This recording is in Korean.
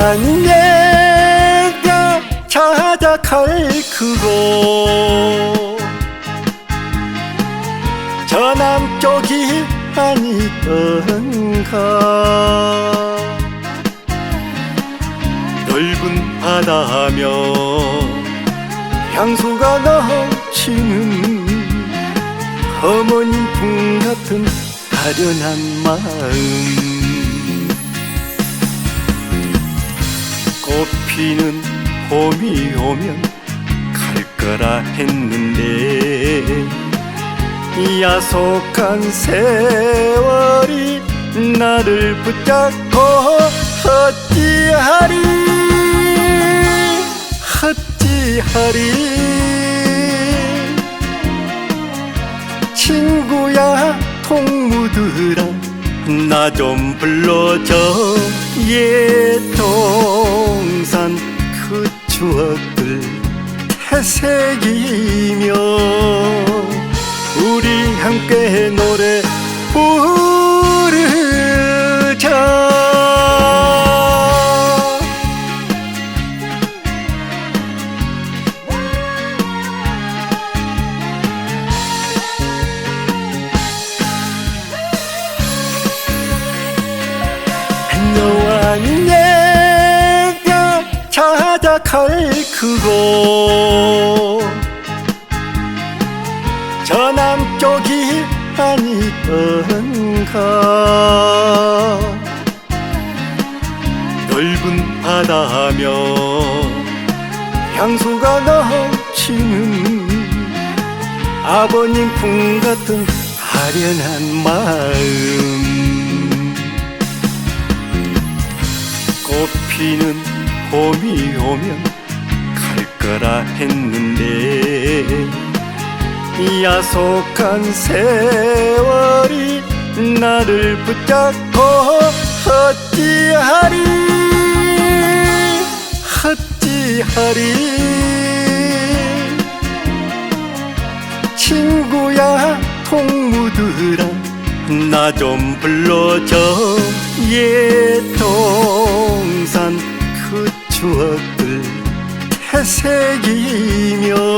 한여왕 내가 찾아갈 그곳 저 남쪽이 아니던가. 넓은 바다며 향수가 넘치는 어머님 품 같은 아련한 마음 꽃피는 봄이 오면 갈 거라 했는데 야속한 세월이 나를 붙잡고 어찌하리 어찌하리. 친구야 동무들아 나 좀 불러줘. 예 동산 그 추억들 되새기며 우리 함께 한여왕 내가 찾아갈 그곳 저 남쪽이 아니던가 넓은 바다며 향수가 넘치는 아버님 품 같은 아련한 마음 꽃피는 봄이 오면 갈 거라 했는데 야속한 세월이 나를 붙잡고 어찌하리 어찌하리. 친구야 동무들아 나 좀 불러줘. 예동 sevgim yok.